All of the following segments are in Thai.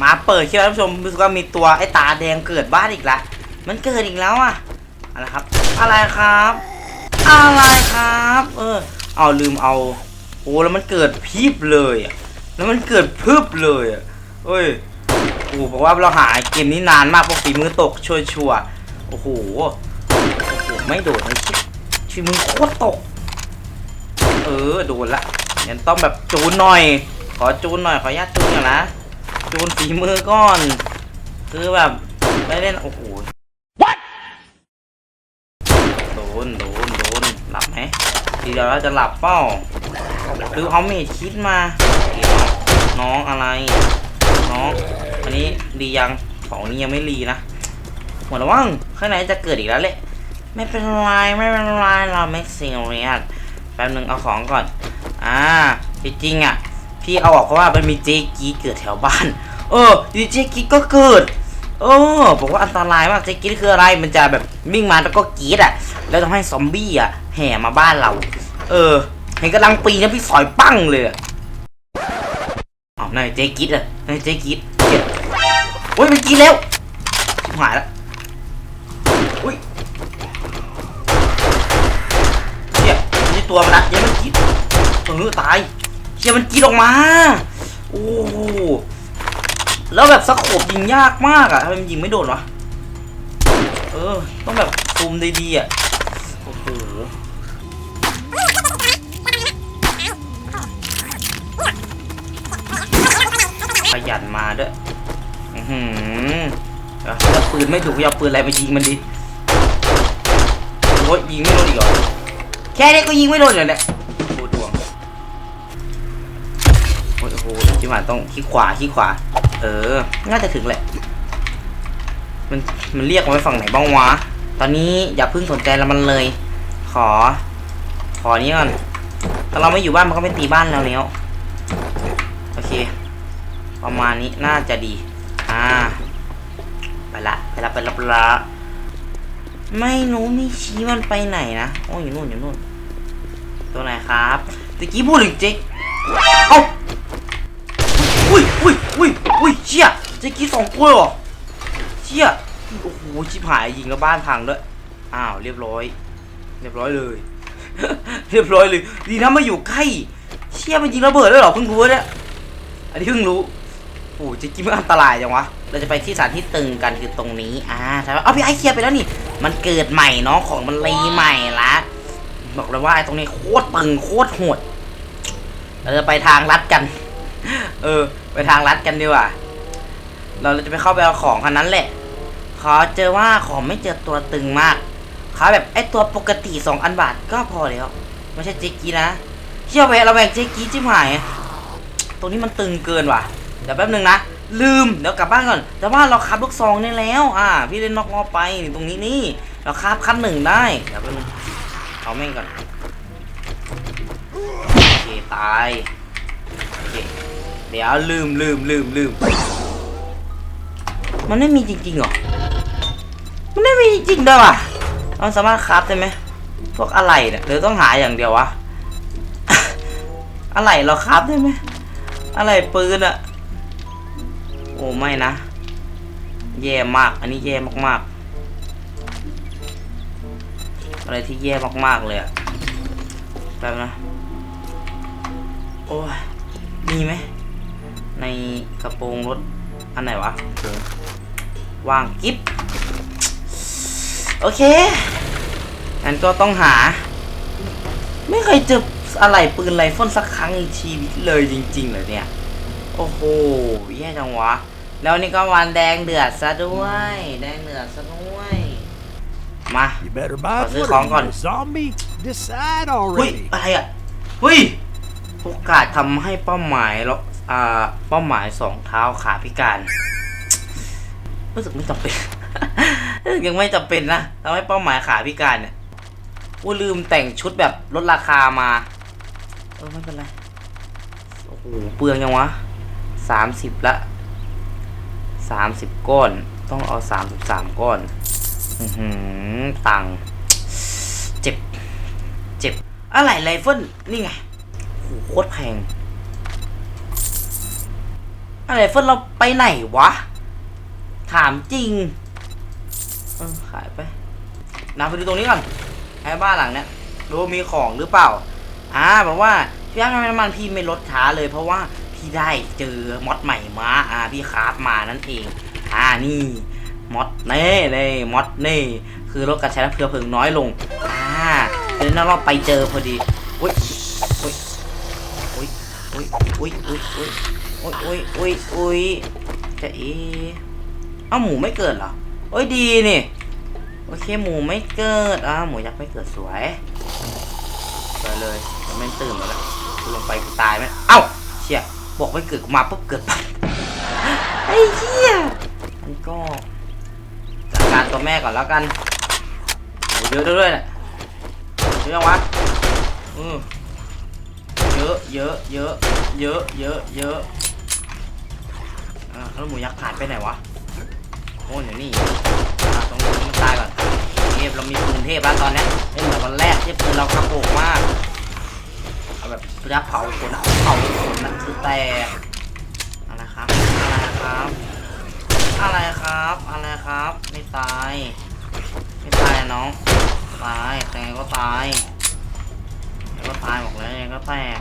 มาเปิดคลิปท่านผู้ชมรู้สึกว่ามีตัวไอ้ตาแดงเกิดบ้านอีกละมันเกิดอีกแล้วอะอะไรครับ อะไรครับ อะไรครับ เออ เอาลืมเอาโอ้แล้วมันเกิดพีบเลยอะแล้วมันเกิดพึบเลยอะเอ้ยโอ้บอกว่าเราหาเกมนี้นานมากเพราะฝีมือตกชัวชัวร์โอ้โหโอ้โหไม่โดดเลยชิฝีมือโคตรตก เออโดนละงั้นต้องแบบจูนหน่อย ขอจูนหน่อยขอญาตจูนก่อนนะ จูนฝีมือก่อน คือแบบไม่เล่นโอ้โหโดนโดนโดนหลับไหมทีเดียวเราจะหลับเป้าหรือเอาเมดคิดมาเดี๋ยวน้องอะไร น้อง อันนี้รียังของนี้ยังไม่รีนะหมดแล้วว่างข้างในจะเกิดอีกแล้วแหละไม่เป็นไรไม่เป็นไรเราไม่ซีเรียสแป๊บนึงเอาของก่อน อ่าจริงๆอะ พี่เอาออกเพราะว่ามันมีเจกีเกิดแถวบ้าน เออดีเจกีก็เกิดเออบอกว่าอันตรายมากเจกีคืออะไรมันจะแบบวิ่งมาแล้วก็กีดอะ แล้วทำให้ซอมบี้อะแห่มาบ้านเรา เออเห็นกำลังปีนแล้วพี่สอยปั้งเลยอะเอนายเจกีดอะนายเจกีดเจ็บโอ้ยมันกรีดแล้วหายล้วอุ้ยเชี่ยนี่ตัวมันนะยังไมันกรีดเออตาย เชี่ยมันกรีดออกมา โอ้โหแล้วแบบสะโขบยิงยากมากอะทำไมมันยิงไม่โดนวะ เออ ต้องแบบซูมดีๆอะโอ้โหขยันมาด้วย อือหือเดี๋ยวปืนไม่ถูกเอาปืนอะไรมายิงมันดิโอ้ยยิงไม่โดนอีกเหรอ แค่นี้ก็ยิงไม่โดนเลยเนี่ย อ้ยโอ้โหวานต้องคลิกขวาคลิกขวา เออ น่าจะถึงแหละ มันมันเรียกมาไว้ฝั่งไหนบ้างวะ ตอนนี้อย่าเพิ่งสนใจแล้วมันเลย ขอ ขอนี้ก่อนถ้าเราไม่อยู่บ้านมันก็ไม่ตีบ้านเราแล้วโอเค ประมาณนี้น่าจะดี อ่า ไปละไปละไปละไปละไม่รู้ไม่ชี้มันไปไหนนะโอ้ยอยู่นู่นอยู่นู่น ตัวไหนครับตะกี้พูดถึงเจ๊กเอ้าอุ้ย อุ้ยอุ้ยเชี่ยเจ๊กี้สองตัวเหรอเชี่ยโอ้โหชิบหายยิงแล้วบ้านพังด้วยอ้าวเรียบร้อย เรียบร้อยเลย เรียบร้อยเลยดีนะมาอยู่ใกล้เชี่ยมันยิงระเบิดด้วยเหรอเพิ่งรู้เนี่ยอันนี้เพิ่งรู้โอ้โหจะกินมันอันตรายจังวะเราจะไปที่สถานที่ตึงกันคือตรงนี้อ่าใช่ไหมเอาพี่ไอเคลียร์ไปแล้วนี่ มันเกิดใหม่เนาะของมันรีใหม่ละบอกเลยว่าไอ้ตรงนี้โคตรตึงโคตรโหดเราจะไปทางลัดกัน เออ ไปทางลัดกันดีกว่า เราจะไปเข้าไปเอาของคันนั้นแหละ ขอเจอว่าของไม่เจอตัวตึงมากขอแบบไอ้ตัวปกติสองอันบาทก็พอแล้วไม่ใช่เจ๊กี้นะเชี่ยวไปเราแบ่งเจ๊กี้จิ้มหาย ตรงนี้มันตึงเกินว่ะ เดี๋ยวแป๊บนึงนะ ลืมเดี๋ยวกลับบ้านก่อน แต่ว่าเราคับลูกซองได้แล้ว อ่า พี่เล่นนอกรอบไปตรงนี้นี่ เราคับคันหนึ่งได้ เดี๋ยวแป๊บนึงเอาแม่งก่อน โอเคตาย โอเค เดี๋ยวลืมลืมลืมลืมมันไม่มีจริงๆหรอ มันไม่มีจริงด้วยว่ะเราสามารถคราฟได้ไหมพวกอะไรเนี่ยหรือต้องหาอย่างเดียววะ อะไรเราคราฟได้ไหมอะไรปืนอะโอ้ไม่นะ แย่มาก อันนี้แย่มากๆ อะไรที่แย่มากๆเลยอะแป๊บนะ โอ้ยมีไหม ในกระโปรงรถ อันไหนวะว่างกิฟโอเคงั้นก็ต้องหา ไม่เคยเจออะไรปืนไรเฟิลสักครั้งในชีวิตเลยจริงๆเลยเนี่ย โอ้โหแย่จังวะ แล้วนี่ก็วันแดงเดือดซะด้วย แดงเดือดซะด้วย มา You better buy What's this what are on, you, on? a zombie? Decide เฮ้ย already. อะไรอะเฮ้ยโอกาสทำให้เป้าหมายแล้ว อ่าเป้าหมายสองเท้าขาพิการรู้สึกไม่จำเป็นยังไม่จำเป็นนะทำให้เป้าหมายขาพิการเนี่ยกูลืมแต่งชุดแบบลดราคามา เออไม่เป็นไร โอ้โหเปลืองยังวะสามสิบละสามสิบก้อน ต้องเอาสามสิบสามก้อน อือหือตังเจ็บ เจ็บ อะไรไรเฟิลนี่ไงโหโคตรแพง อะไรเฟิร์นเราไปไหนวะ ถามจริงเออขายไปนาไปดูตรงนี้ก่อนไอ้บ้านหลังเนี้ยดูว่ามีของหรือเปล่า อ่าบอกว่าพี่ยักษ์ทำไมน้ำมันพี่ไม่ลดช้าเลยเพราะว่าพี่ได้เจอมอดใหม่มา อ่าพี่คราฟมานั่นเอง อ่านี่มอดเน่เน่มอดเน่คือลดการใช้น้ำเชื้อเพลิงน้อยลง อ่าเดี๋ยวนั้นเราไปเจอพอดีอุ้ยอุ้ยอุ้ยอุ้ยอุ้ยอุ้ยอุ้ย โอ้ยโอ้ยโอ้ยโอ้ยจะเอเอ้าหมูไม่เกิดเหรอ โอ้ยดีนี่ โอเคหมูไม่เกิดอ่าหมูยักษ์ไม่เกิดสวยสวยเลยจะไม่ตื่นมาแล้วกูลงไปกูตายไหมเอ้าเชี่ยบอกไม่เกิดกูมาปุ๊บเกิดปั๊บไอ้เชี่ยมันก็จัดการตัวแม่ก่อนแล้วกันเยอะด้วยเนี่ยเยอะยังวะอือเยอะเยอะเยอะเยอะเยอะเยอะ แล้วหมูยักษ์ผ่านไปไหนวะโอ้ยเดี๋ยวนี่อะตรงนี้มันตายก่อนเทพเรามีปืนเทพแล้วตอนนี้ยไม่เหมือนวันแรกที่ปืนเรากระโปงมากเอาแบบกระเผาคนอะเผาคนนั่นคือแตกอะไรครับอะไรครับ อะไรครับ อะไรครับ ไม่ตาย ไม่ตายน้องตายแต่ไงก็ตายไงก็ตายบอกแล้วยังไงก็แตก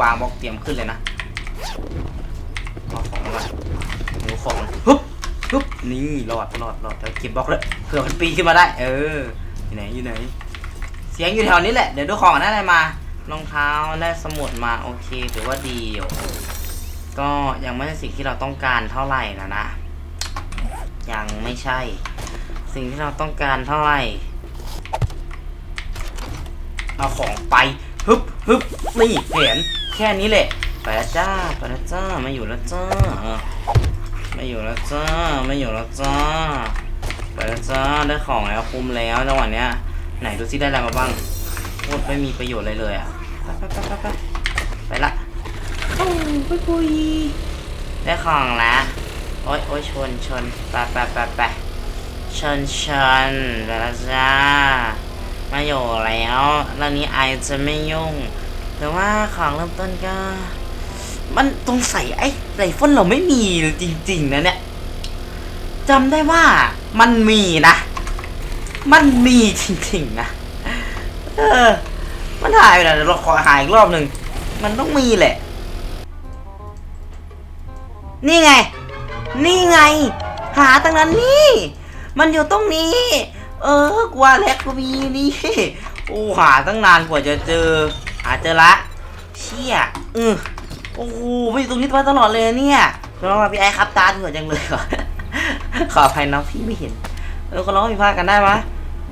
วางบล็อกเตรียมขึ้นเลยนะเอาของมาดูของฮึบฮึบนี่รอดรอดรอดแล้วเก็บบล็อกเลยเผื่อมันปีนขึ้นมาได้ เอออยู่ไหนอยู่ไหน เสียงอยู่แถวนี้แหละ เดี๋ยวดูของได้อะไรมารองเท้าได้สมุดมาโอเคถือว่าดีอยู่ก็ยังไม่ใช่สิ่งที่เราต้องการเท่าไหร่นะนะ ยังไม่ใช่ สิ่งที่เราต้องการเท่าไหร่เอาของไปฮึบฮึบนี่เห็น ค่นี้แหละ ไปแล้วจ้า ไปแล้วจ้า ไม่อยู่แล้วจ้า ไม่อยู่แล้วจ้า ไม่อยู่แล้วจ้า ไปแล้วจ้า ได้ของแล้วคุมแล้วจังหวะเนี้ย ไหนดูซิได้อะไรมาบ้างโคตรไม่มีประโยชน์อะไรเลยอะไปไปไปไปไปไปละโอ้ไปปุยได้ของแล้วโอ๊ยโอ๊ยชนชนไปไปไปไปชนชนไปแล้วจ้ามาอยู่แล้วเรื่องนี้ไอจะไม่ยุ่ง แต่ว่าของเริ่มต้นก็ มันตรงใส่ไอ้ไรเฟิลเราไม่มีเลยจริง ๆ นะเนี่ยจำได้ว่ามันมีนะ มันมีจริง ๆ นะ เออ มันหายไปแล้วเราขอหายอีกรอบหนึ่ง มันต้องมีแหละ นี่ไง นี่ไง หาตั้งนั้นนี่ มันอยู่ตรงนี้ เออกว่าแล้วก็มีนี่ โอ้หาตั้งนานกว่าจะเจอ หาเจอละ เชี่ยเออโอ้โหไปอยู่ตรงนี้มาตลอดเลยเนี่ยร้องมาพี่ไอครับตาเถื่อจังเลยว่ะขออภัยนะพี่ไม่เห็น เออคนร้องผิดพลาดกันได้ปะ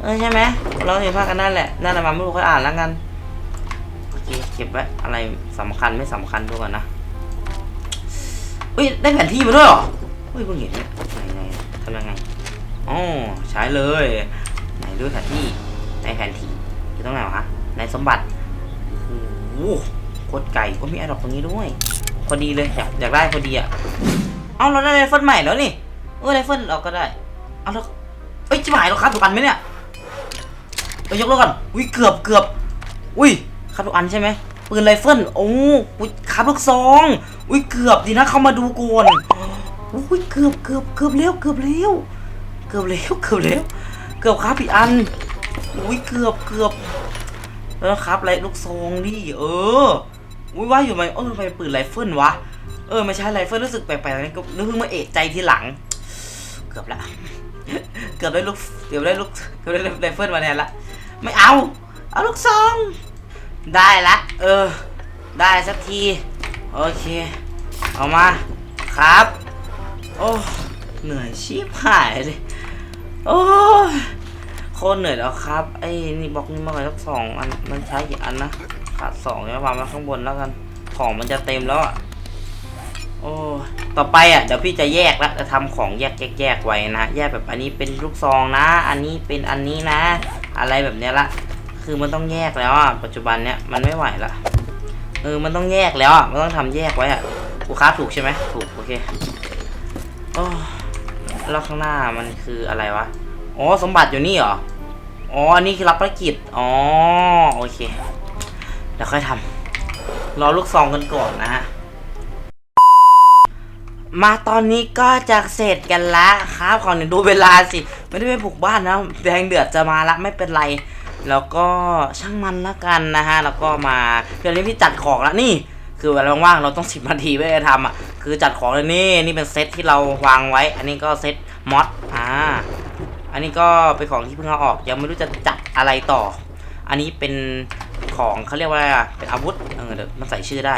เออใช่ไหมคนร้องผิดพลาดกันได้แหละนั่นแหละมาไม่รู้ค่อยอ่านแล้วกันโอเคเก็บไว้อะไรสำคัญไม่สำคัญดูก่อนนะเฮ้ยได้แผนที่มาด้วยหรอเฮ้ยเพิ่งเห็นเนี่ยไหนไหนทำยังไงอ๋อใช้เลยไหนดูแผนที่ในแผนที่อยู่ตรงไหนวะในสมบัติ อ้โคตรไก่ก็มีไอ้ดอกตรงนี้ด้วย พอดีเลยอยากอยากได้พอดีอะ เอาเราได้ไรเฟิลใหม่แล้วนี่ เออไรเฟิลเราก็ได้ เอาแล้วเอ้ยจิ๋วหายเราคัดทุกอันไหมเนี่ยเรายกแล้วก่อน อุ้ยเกือบเกือบ อุ้ยคัดทุกอันใช่ไหมปืนไรเฟิลโอ้อุ้ยคัดลูกซอง อุ้ยเกือบดีนะเขามาดูก่อนอุ้ยเกือบเกือบเกือบเร็วเกือบเร็วเกือบเร็วเกือบเร็วเกือบครับอีกอัน อุ้ยเกือบเกือบ แล้วครับไรลูกซองดิเอออุ้ยว่าอยู่ไหมเออไมปืนไรเฟิลวะเออไม่ใช่ไรเฟิลรู้สึกแปลกๆนี่ก็นึกเพิ่งมาเอะใจทีหลัง เกือบละเกือบได้ลูกเกือบได้ลูกเกือบได้ไรเฟิลมาแทนละไม่เอา เอาลูกซอง ได้ละ เออ ได้สักที โอเค เอามาครับ โอ้เหนื่อยชิบหายเลย โอ้ โคตรเหนื่อยแล้วครับ ไอ้นี่บล็อกนี่มาก่อนสักสองอัน มันใช้กี่อันนะขาดสองเนี่ยวางไว้ข้างบนแล้วกัน ของมันจะเต็มแล้วอะ โอ้ต่อไปอะเดี๋ยวพี่จะแยกแล้วจะทำของแยกแยกแยกไว้นะ แยกแบบอันนี้เป็นลูกซองนะ อันนี้เป็นอันนี้นะ อะไรแบบเนี้ยละ คือมันต้องแยกแล้วอะ ปัจจุบันเนี้ยมันไม่ไหวละ เออ มันต้องแยกแล้วอะ มันต้องทำแยกไว้อะกูค้าถูกใช่ไหมถูกโอเคโอ้แล้วข้างหน้ามันคืออะไรวะ อ๋อสมบัติอยู่นี่เหรอ อ๋ออันนี้คือรับภารกิจ อ๋อโอเค เดี๋ยวค่อยทำรอลูกซองกันก่อนนะฮะ มาตอนนี้ก็จะเสร็จกันแล้วครับ ขอหนึ่งดูเวลาสิ ไม่ได้ไปบุกบ้านนะ แดงเดือดจะมาละไม่เป็นไร แล้วก็ช่างมันละกันนะฮะ แล้วก็มาเดี๋ยวนี้พี่จัดของละนี่คือเวลาว่างๆเราต้องสิบนาทีไม่ได้ทำอะ คือจัดของเลยนี่ นี่เป็นเซตที่เราวางไว้ อันนี้ก็เซตมอดอ่า อันนี้ก็เป็นของที่เพิ่งเอาออกยังไม่รู้จะจัดอะไรต่อ อันนี้เป็นของเขาเรียกว่าอะไรอะเป็นอาวุธเออเดี๋ยวมันใส่ชื่อได้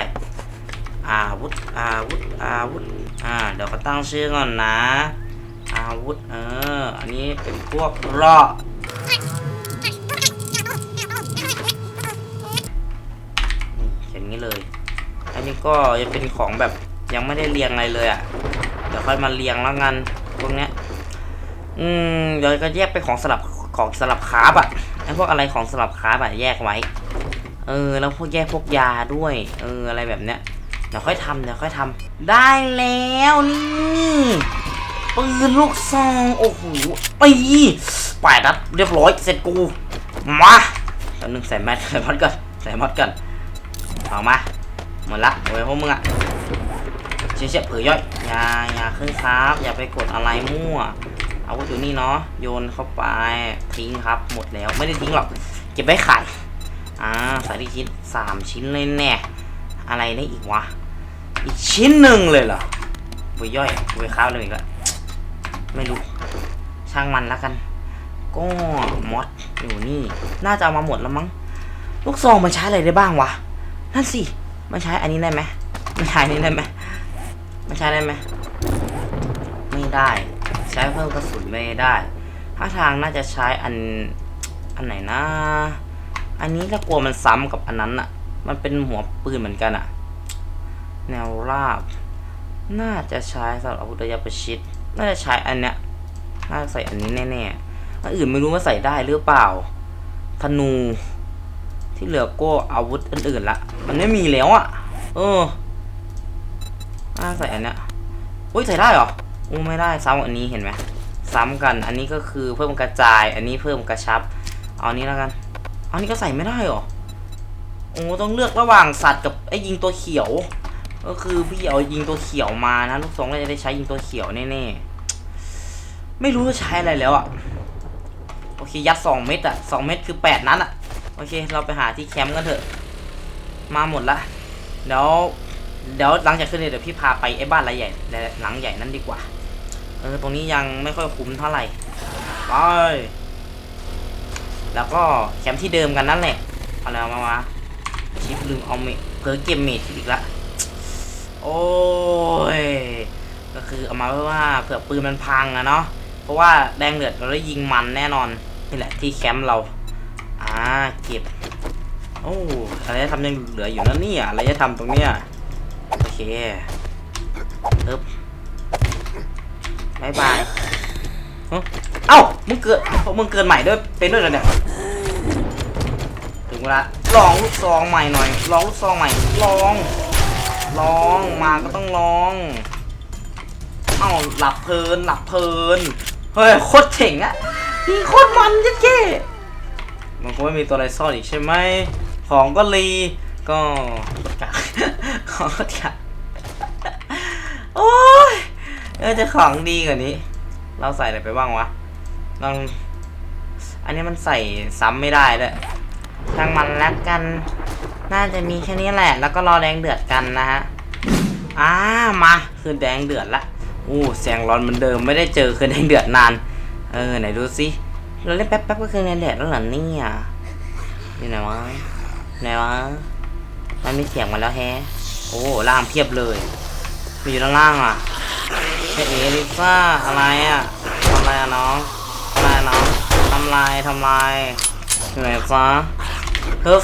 อาวุธอาวุธอาวุธอ่าเดี๋ยวก็ตั้งชื่อก่อนนะ อาวุธเอออันนี้เป็นพวกรออย่างนี้เลย อันนี้ก็จะเป็นของแบบยังไม่ได้เรียงอะไรเลยอะ่ะ เดี๋ยวค่อยมาเรียงแล้วกันพวกเนี้ย อืมเดี๋ยวก็แยกเป็นของสลับของสลับคาร์บอะไอพวกอะไรของสลับคาร์บอะแยกไว้ เออ แล้วพวกแยกพวกยาด้วย เออ อะไรแบบเนี้ย เดี๋ยวค่อยทำเดี๋ยวค่อยทำได้แล้วนี่ปืนลูกซองโอ้โหปีแปดนัดเรียบร้อยเสร็จกูมาแล้วนึงใส่แมสใส่มอดก่อนใส่มอดก่อนเอามาหมดละโอ้ยพวกมึงอะเชี่ยเชี่ยเผยย่อยอย่าอย่าขึ้นครับอย่าไปกดอะไรมั่ว เอาวุธอยู่นี่เนาะโยนเข้าไปทิ้งครับ หมดแล้วไม่ได้ทิ้งหรอก เก็บไว้ขายอ่าใส่ที่ชิ้นสามชิ้นเลยแน่อะไรได้อีกวะ อีกชิ้นหนึ่งเลยเหรอบุยย่อยบุยข้าวเลยอีกแล้วไม่รู้ช่างมันแล้วกัน ก็มอดอยู่นี่ น่าจะเอามาหมดแล้วมั้งลูกซองมันใช้อะไรได้บ้างวะนั่นสิมันใช้อันนี้ได้ไหมมันใช้อันนี้ได้ไหมมันใช้ได้ไหมไม่ได้ ใช้เพิ่มกระสุนไม่ได้ถ้าทางน่าจะใช้อัน อันไหนนะ อันนี้ถ้ากลัวมันซ้ำกับอันนั้นอะมันเป็นหัวปืนเหมือนกันอะแนวราบ น่าจะใช้สำหรับอาวุธระยะประชิด น่าจะใช้อันเนี้ย น่าจะใส่อันนี้แน่ๆ อันอื่นไม่รู้ว่าใส่ได้หรือเปล่า ธนู ที่เหลือก็อาวุธอื่นๆละ มันไม่มีแล้วอะ่ะเออน่าใส่อันเนี้ยอุ้ยใส่ได้เหรอ อู้ไม่ได้ซ้ำอันนี้เห็นไหมซ้ำกัน อันนี้ก็คือเพิ่มกระจาย อันนี้เพิ่มกระชับ เอาอันนี้แล้วกันเอาอันนี้ก็ใส่ไม่ได้หรอโอ้ต้องเลือกระหว่างสัตว์กับไอ้ยิงตัวเขียว ก็คือพี่เอายิงตัวเขียวมานะลูกทรงก็จะได้ใช้ยิงตัวเขียวแน่ๆไม่รู้จะใช้อะไรแล้วอะ่ะโอเคยัดสองเม็ดอะ่ะสองเม็ดคือแปดนัดอะ่ะโอเค เราไปหาที่แคมป์กันเถอะ มาหมดละเดี๋ยวเดี๋ยวหลังจากขึ้นเนี่ยเดี๋ยวพี่พาไปไอ้บ้านหลังใหญ่หลังใหญ่นั่นดีกว่า เออตรงนี้ยังไม่ค่อยคุ้มเท่าไหร่ไปแล้วก็แคมป์ที่เดิมกันนั่นแหละเอาแล้วมาวะชิปลืมเอาเมเพิ่เก็บเมทอีกละโอ้ยก็คือเอามาเพื่อว่าเผื่อปืนมันพังอะเนาะเพราะว่าแดงเดือดเราได้ยิงมันแน่นอนนี่แหละที่แคมป์เราอ่าเก็บโอ้อะไรจะทำยังเหลืออยู่นั่นเนี่ยอะไรจะทำตรงเนี้ยโอเคปึ๊บ บายบายเอ้าเอ้า มึงเกิดมึงเกิดใหม่ด้วย เป็นด้วยเหรอเนี่ย ถึงเวลา ลองลูกซองใหม่หน่อย ลองลูกซองใหม่ ลอง ลอง มาก็ต้องลอง เอ้า หลับเพลิน หลับเพลิน เฮ้ย โคตรเจ๋งอะนี่โคตรมันยัดเก้มันคงไม่มีตัวอะไรซ่อนอีกใช่ไหม ของก็รีก็กดกากของก็กากโอ้ย เออจะของดีกว่านี้ เราใส่อะไรไปบ้างวะลองอันนี้มันใส่ซ้ำไม่ได้เลยช่างมันแล้วกัน น่าจะมีแค่นี้แหละ แล้วก็รอแดงเดือดกันนะฮะอ่ามาคือแดงเดือดละอู้แสงร้อนเหมือนเดิมไม่ได้เจอคือแดงเดือดนาน เออไหนดูสิเราเล่นแป๊บๆก็คือแดงเดือดแล้วเหรอเนี่ยนี่ไหนวะไหนวะมันมีเสียงมาแล้วแฮะโอ้ล่างเพียบเลยมีอยู่ด้านล่างอะ เฮ้ยลิซ่าอะไรอะทำอะไรอะน้องทำอะไรน้องทำลายทำลายอยู่ไหนฟ้าฮ้ย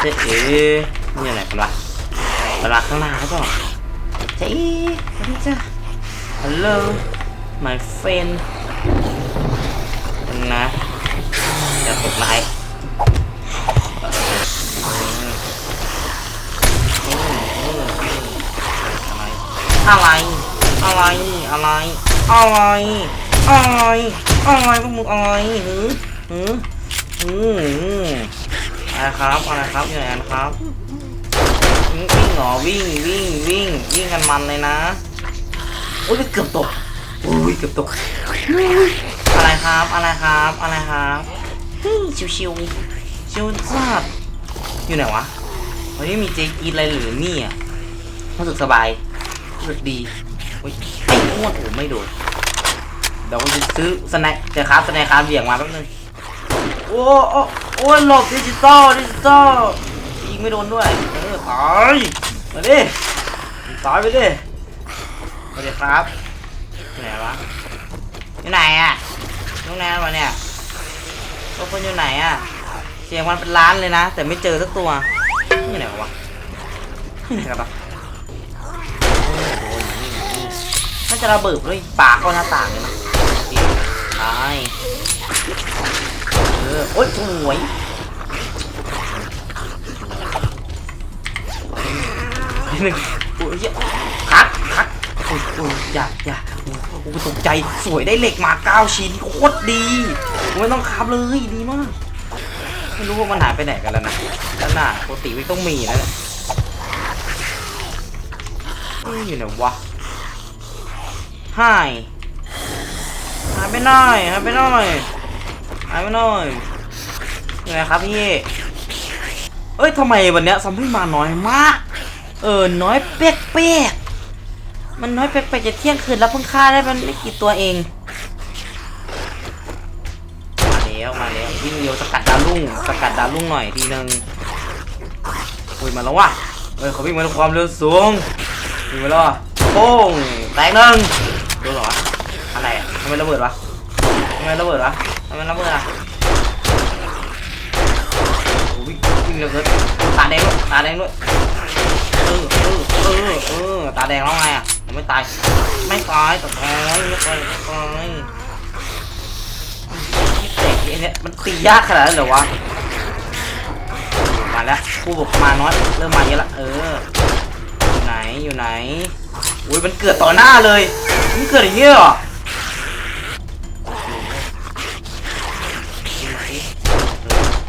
เจ๊เอ๋นี่อยู่ไหนกันวะเวลาข้างหน้าเขาเปล่าเจ๊สวัสดีจ้า Hello my friend นะจะตกไลค์อะไรอะไร อะไร อะไร อะไร อะไรพวกมึงอะไรหือหือหือออะไรครับ อะไรครับอยู่ไหนกันครับ วิ่งวิ่งเหรอวิ่ง วิ่ง วิ่ง วิ่งกันมันเลยนะ โอ้ยเกือบตกโอ้ยเกือบตก อะไรครับ อะไรครับ อะไรครับเฮ้ยชิวชิวชิวจัดอยู่ไหนวะวันนี้มีเจกีอะไรหรือนี่อะรู้สึกสบายรู้สึกดี โอ้ยไม่อ้วนโอ้ไม่โดนเดี๋ยวจะซื้อสแนคเดี๋ยวครับสแนคครับเบี่ยงมาแป๊บนึงโอ้โอ้โอ้หลบดิจิตอลดิจิตอลยิงไม่โดนด้วยเออตายมาดิตายไปดิมาดิครับอยู่ไหนวะอยู่ไหนอะน้องแนนวะเนี่ยพวกคนอยู่ไหนอะเสียงมันเป็นล้านเลยนะ แต่ไม่เจอสักตัวนี่ไหนวะนี่ไหนกันปะ จะระเบิดด้วยปากเข้าหน้าต่างเลยนะตายเออโอ๊ยสวยนิดนึงโอ้ยเหี้ยคัดคัดโอ้ยโอ้ยอย่าอย่าโอ้ยโอ้ตกใจสวยได้เหล็กมาเก้าชิ้นโคตรดีไม่ต้องคับเลยดีมากไม่รู้ว่ามันหายไปไหนกันแล้วนะด้านหน้าปกติไม่ต้องมีนะเนี่ยอยู่ไหนวะ หายหายไปหน่อยหายไปหน่อยหายไปหน่อยยังไงครับพี่เอ้ยทำไมวันเนี้ยซอมบี้มาน้อยมาก เออน้อยเป๊กเป๊กมันน้อยเป๊กเป๊กจะเที่ยงคืนแล้วเพิ่งฆ่าได้มันไม่กี่ตัวเองมาแล้วมาแล้ววิ่งเร็วสกัดดาวรุ่งสกัดดาวรุ่งหน่อยทีนึงอุ้ยมาแล้วว่ะเฮ้ยเขาวิ่งมาด้วยความเร็วสูงวิ่งมาแล้วว่ะโป้งแตกหนึ่ง โดนเหรอวะอะไรอะทำไมระเบิดวะทำไมระเบิดวะทำไมระเบิดอะโอ้วิ่งวิ่งเร็วเกินตาแดงด้วยตาแดงด้วยเออเออเออเออตาแดงแล้วไงอะไม่ตายไม่ตายแต่ตายไม่ตายไม่ตายเด็กไอ้เนี่ยมันตียากขนาดนั้นเหรอวะมาแล้วผู้บุกมาน้อยเริ่มมาเยอะละเอออยู่ไหนอยู่ไหน อุ้ยมันเกิดต่อหน้าเลย มันเกิดอย่างเงี้ยหรอ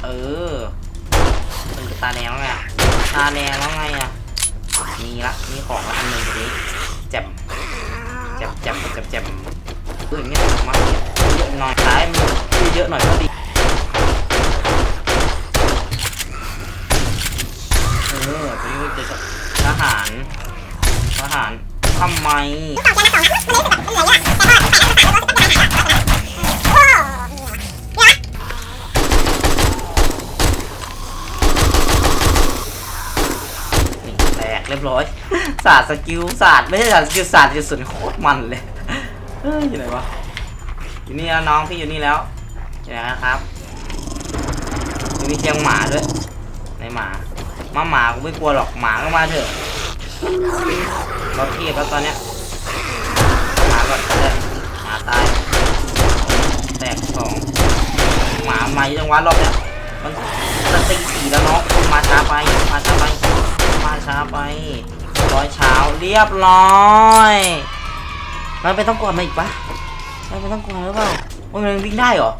เออมันตาแดงแล้วไงตาแดงแล้วไงอะมีละมีของละอันหนึ่งตรงนี้แจ่มแจ่มแจ่มแจ่มแจ่มเอออย่างเงี้ยมาเยอะหน่อยท้ายมันเยอะหน่อยก็ดีเออตรงนี้จะทหารทหาร ทำไม นี่แตกเรียบร้อยศาสตร์สกิลศาสตร์ไม่ใช่ศาสตร์สกิลศาสตร์กระสุนโคตรมันเลย เฮ้ยอยู่ไหนวะ อยู่นี่แล้วน้องพี่อยู่นี่แล้วอยู่ไหนครับอยู่มีเชียงหมาด้วยไหนหมา มาหมากูไม่กลัวหรอกหมาก็มาเถอะ เราเทียบแล้วตอนเนี้ยหมาก่อนก็ได้หมาตาย แตกสองหมามาจังหวะรอบเนี้ยมันมันตีสี่แล้วเนาะมาช้าไป มาช้าไป มาช้าไป ร้อยเช้าเรียบร้อยมันเป็นต้องกดมาอีกปะมันเป็นต้องกดหรือเปล่าโอ้ยมันวิ่งได้เหรอ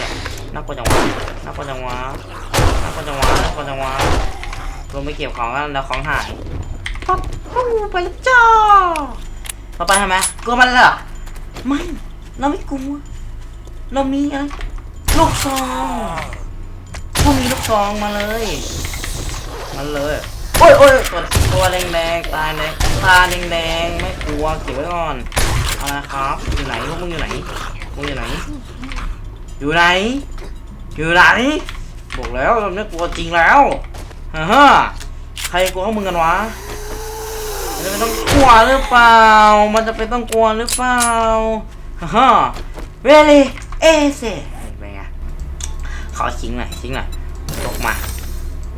นี่ยน่ากลัวจังวะน่ากลัวจังวะน่ากลัวจังวะน่ากลัวจังวะลงไปเก็บของกันแล้วของหายปั๊บ ปูไปแล้วจ้าต่อไปทำไมกลัวมันเลยเหรอไม่ เราไม่กลัว เรามีอะไรลูกซองพวกมีลูกซองมาเลยมาเลย โอ้ยโอ้ยตัวตัวแดงแดงตาแดงตาแดงแดงไม่กลัวเก็บไว้ก่อนเอาละครับอยู่ไหนพวกมึงอยู่ไหนมึงอยู่ไหน อยู่ไหน อยู่ไหน บอกแล้วเราไม่กลัวจริงแล้วฮ่าฮ่าใครกลัวพวกมึงกันวะ มันจะเป็นต้องกลัวหรือเปล่า มันจะเป็นต้องกลัวหรือเปล่าฮ่าฮ่า really easy เป็นไงขอชิงหน่อยชิงหน่อยยกมา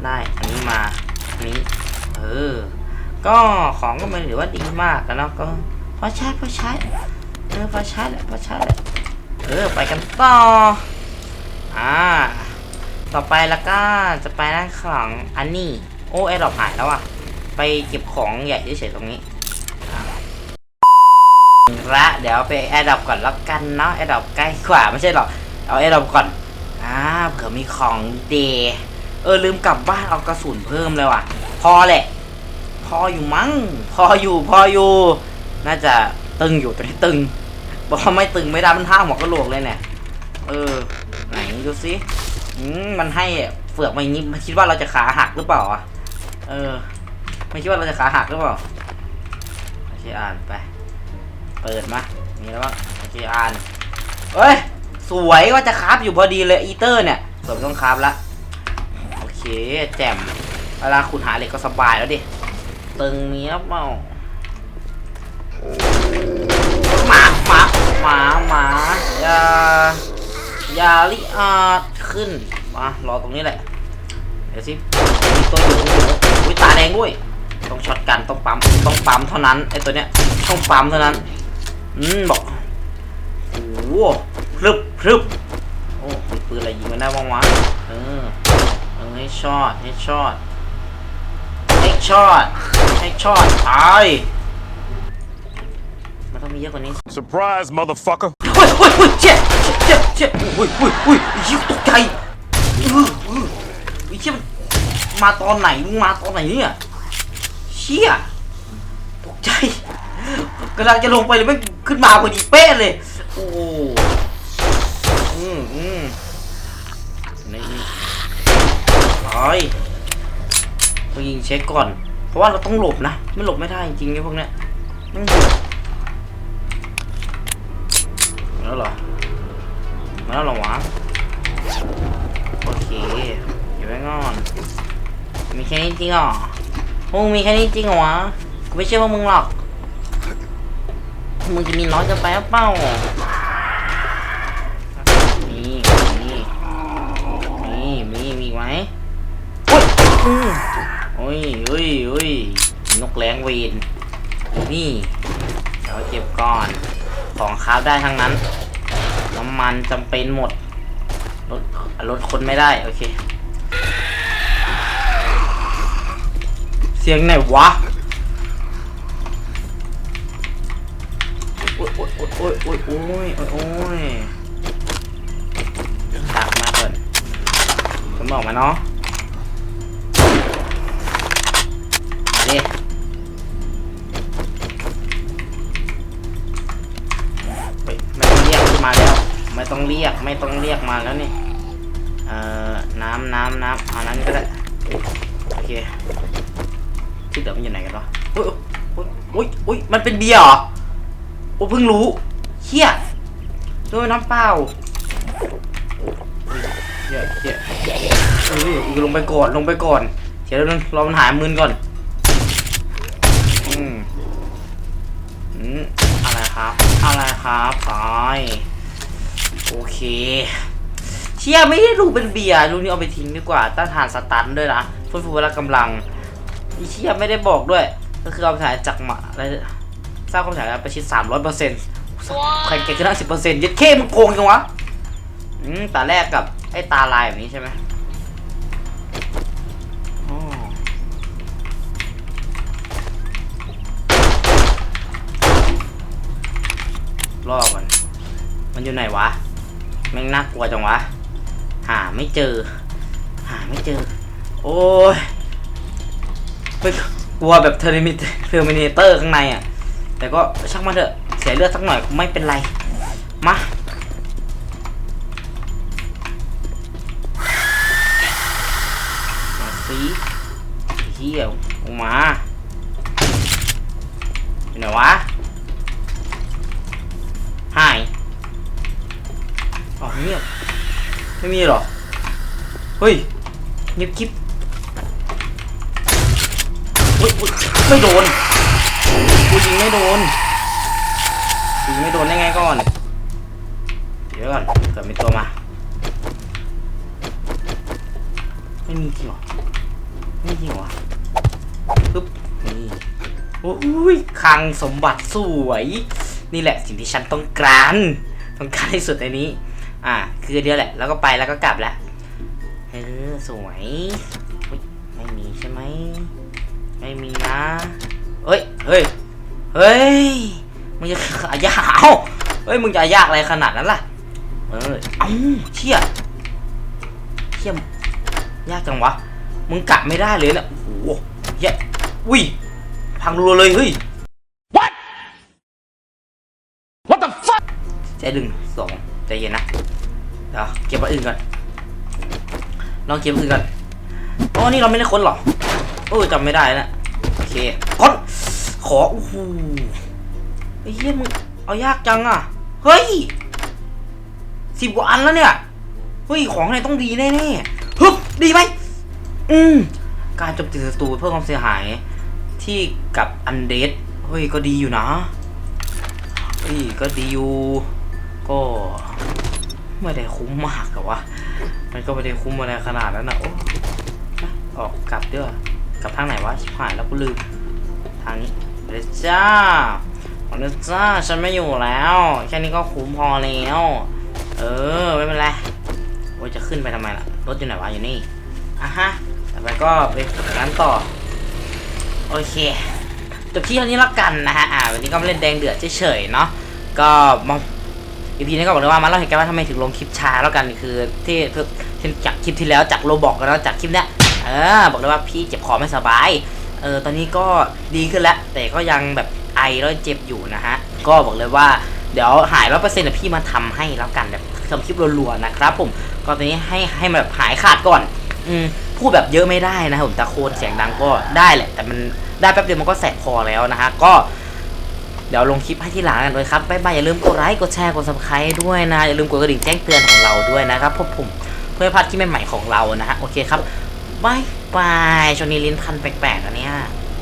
ได้อันนี้มาอันนี้เออก็ของก็ไม่ถือว่าดีมากแล้วเนาะก็พอใช้พอใช้เออพอใช้แหละพอใช้แหละเออไปกันต่ออ่าต่อไปแล้วก็จะไปด้านของอันนี้โอ้แอร์ดรอปหายแล้วอะ ไปเก็บของใหญ่เฉยๆตรงนี้ละเดี๋ยวไปแอร์ดอปก่อนแล้วกันเนาะแอร์ดอปใกล้กว่าไม่ใช่หรอกเอาแอร์ดอปก่อนอ่าเผื่อมีของเดเออลืมกลับบ้านเอากระสุนเพิ่มเลยว่ะ พอแหละ พออยู่มั้ง พออยู่พออยู่ น่าจะตึงอยู่ตัวนี้ตึงบอกว่าไม่ตึงไม่ได้มันท่าหัวกระโหลกเลยเนี่ยเออ ไหนดูสิมมันให้เฟือกมาอย่างนี้มันคิดว่าเราจะขาหักหรือเปล่าอะเออ ไม่คิดว่าเราจะขาหักหรือเปล่าโอเคอ่านไป เปิดมา มีแล้วว่างโอเคอ่านเอ้ย สวยว่าจะคราฟอยู่พอดีเลยอีเตอร์เนี่ยสมต้องคราฟละโอเคแจ่มเวลาขุดหาเหล็กก็สบายแล้วดิ ตึงมีหรือเปล่าหมาหมาหมาหมาอย่ายาลิอาดขึ้นมารอตรงนี้แหละ เดี๋ยวสิตัวอยู่อยู่อุ้ยตาแดงด้วย ต้องช็อตกันต้องปั๊มต้องปั๊มเท่านั้นไอตัวเนี้ยต้องปั๊มเท่านั้น อืมบอกโอ้โหพรึบพรึบโอ้มีปืนอะไรยิงมันได้บ้างวะเออเออให้ช็อตให้ช็อตให้ช็อตให้ช็อตตายมันต้องมีเยอะกว่านี้ Surprise, motherfucker. เฮ้ยเฮ้ยเฮ้ยเจ็บเจ็บเจ็บเฮ้ยเฮ้ยเฮ้ยไอ้เหี้ยตกใจอื้ออื้อไอ้เชี่ยมันมาตอนไหนมึงมาตอนไหนเนี่ยเชี่ยตกใจกำลังจะลงไปเลยไม่ขึ้นมาพอดีเป๊ะเลย โอ้อืมอืมนี่ถอยต้องยิงเช็คก่อน เพราะว่าเราต้องหลบนะ ไม่หลบไม่ได้จริงๆไอ้พวกเนี้ยแล้วเหรอ มาแล้วเหรอวะ โอเคเดี๋ยวไว้ก่อน มีแค่นี้จริงอพวก มึงมีแค่นี้จริงเหรอวะกูไม่เชื่อว่ามึงหรอก มึงจะมีน้อยเกินไปหรือเปล่ามีมีมีมีมีไหมโอ้ยโอ้ยเฮ้ยนกแรงเวนนี่เดี๋ยวเก็บก่อนของคราฟได้ทั้งนั้น น้ำมันจำเป็นหมดรถรถคนไม่ได้ โอเค เสียงไหนวะ โอ้ยโอ้ยโอ้ยโอ้ยโอ้ยโอ้ยโอ้ยตักมาก่อนผมบอกมาเนาะมาดิไม่ต้องเรียกมาแล้ว ไม่ต้องเรียก ไม่ต้องเรียกมาแล้วนี่ เอ่อ น้ำน้ำน้ำเอานั้นก็ได้ โอเค ที่เหลือมันอยู่ไหนกันวะอุ้ยอุ้ยอุ้ยอุ้ยมันเป็นเบียร์เหรอโอ้เพิ่งรู้เฮียด้วยน้ำเปล่าเฮียเฮียเฮ้ยอีกลงไปก่อนลงไปก่อนเดี๋ยวเราเรามันหายมืนก่อนอืมอืมอะไรครับ อะไรครับตายโอเคเชี่ยไม่ได้ดูเป็นเบียร์ลูกนี้เอาไปทิ้งดีกว่าต้านทานสตันด้วยนะฟื้นฟูพละกำลัง อีเชี่ยไม่ได้บอกด้วย ก็คือเอาไปถ่ายจากหมาอะไรสร้างความฉายประชิดสามร้อยเปอร์เซ็นต์ใครเก่งขึ้นห้าสิบเปอร์เซ็นต์ยัดเข้มึงโกงจังวะอืมตาแรกกับไอ้ตาลายแบบนี้ใช่ไหมอ๋อรอก่อนมันอยู่ไหนวะ แม่งน่ากลัวจังวะ หาไม่เจอ หาไม่เจอ โอ้ย ไม่กลัวแบบเทอร์มิเทอร์มินเตอร์ข้างในอะ แต่ก็ช่างมันเถอะ เสียเลือดสักหน่อยไม่เป็นไร มามาสิเฮียออกมาอยู่ไหนวะหายอ๋อเงียบไม่มีหรอ เฮ้ยเงียบกิ๊บอุ๊ยอุ๊ย ไม่โดน กูยิงไม่โดนยิงไม่โดนได้ไงก่อน เดี๋ยวก่อนเกิดมีตัวมา ไม่มีจริงเหรอ ไม่จริงเหรอปึ๊บนี่โอ้ยคังสมบัติสวย นี่แหละสิ่งที่ฉันต้องการ ต้องการที่สุดในนี้ อ่า คือเดียวแหละ แล้วก็ไปแล้วก็กลับแล้ว เออ สวย ไม่มีใช่ไหม ไม่มีนะเอ้ยเฮ้ยเฮ้ยมึงจะอายากเอ้าเฮ้ยมึงจะอายากอะไรขนาดนั้นล่ะเออเอ้าเชี่ยเชี่ยยากจังวะมึงกะไม่ได้เลยนะโอ้โหเหี้ยอุ้ยพังรัวเลยเฮ้ย What? What the fuck? ใจหนึ่งสองใจเย็นนะเดี๋ยวเก็บอันอื่นก่อนลองเก็บอันอื่นก่อนอ๋อนี่เราไม่ได้ค้นหรอ เออจำไม่ได้นะโอเคคนขอโอ้โหไอ้เหี้ยมึงเอายากจังอะ เฮ้ยสิบกว่าอันแล้วเนี่ย เฮ้ย ของอะไรต้องดีแน่ๆฮึบดีไหมอืม การโจมตีศัตรูเพิ่มความเสียหายที่กับอันเดดเฮ้ย ก็ดีอยู่นะ เฮ้ย ก็ดีอยู่ ก็ไม่ได้คุ้มมากหรอวะ มันก็ไม่ได้คุ้มอะไรขนาดนั้นนะโอ้อออกกลับเด้อ กับทางไหนวะชิบหายแล้วกูลืมทางนี้เลยจ้าเอาเจ้าฉันไม่อยู่แล้วแค่นี้ก็คุ้มพอแล้วเออไม่เป็นไรโอ้ยจะขึ้นไปทำไมล่ะรถอยู่ไหนวะอยู่นี่อะฮะต่อไปก็ไปร้านต่อโอเคจบที่เท่านี้แล้วกันนะฮะอ่าวันนี้ก็มาเล่นแดงเดือดเฉยๆเนาะก็มาอีพีนี้ก็บอกเลยว่ามาเล่าเหตุการณ์ว่าทำไมถึงลงคลิปช้าแล้วกันคือที่ที่จากคลิปที่แล้วจากโรบอกแล้วจากคลิปเนี้ย เออบอกเลยว่าพี่เจ็บคอไม่สบาย เออตอนนี้ก็ดีขึ้นแล้ว แต่ก็ยังแบบไอแล้วเจ็บอยู่นะฮะ ก็บอกเลยว่าเดี๋ยวหายร้อยเปอร์เซ็นต์พี่มาทำให้แล้วกันแบบทำคลิปรัวๆนะครับผมก็ตอนนี้ให้ให้มันแบบหายขาดก่อน อืมพูดแบบเยอะไม่ได้นะผมตะโกนเสียงดังก็ได้แหละ แต่มันได้แป๊บเดียวมันก็แสบคอแล้วนะฮะก็เดี๋ยวลงคลิปให้ที่หลังกันเลยครับบ๊ายบายอย่าลืมกดไลค์กดแชร์กด subscribe ด้วยนะ อย่าลืมกดกระดิ่งแจ้งเตือนของเราด้วยนะครับพวกผมเพื่อพลาดคลิปใหม่ๆของเรานะฮะโอเคครับ บายบายช่วงนี้ลิ้นพันแปลกๆอันเนี้ย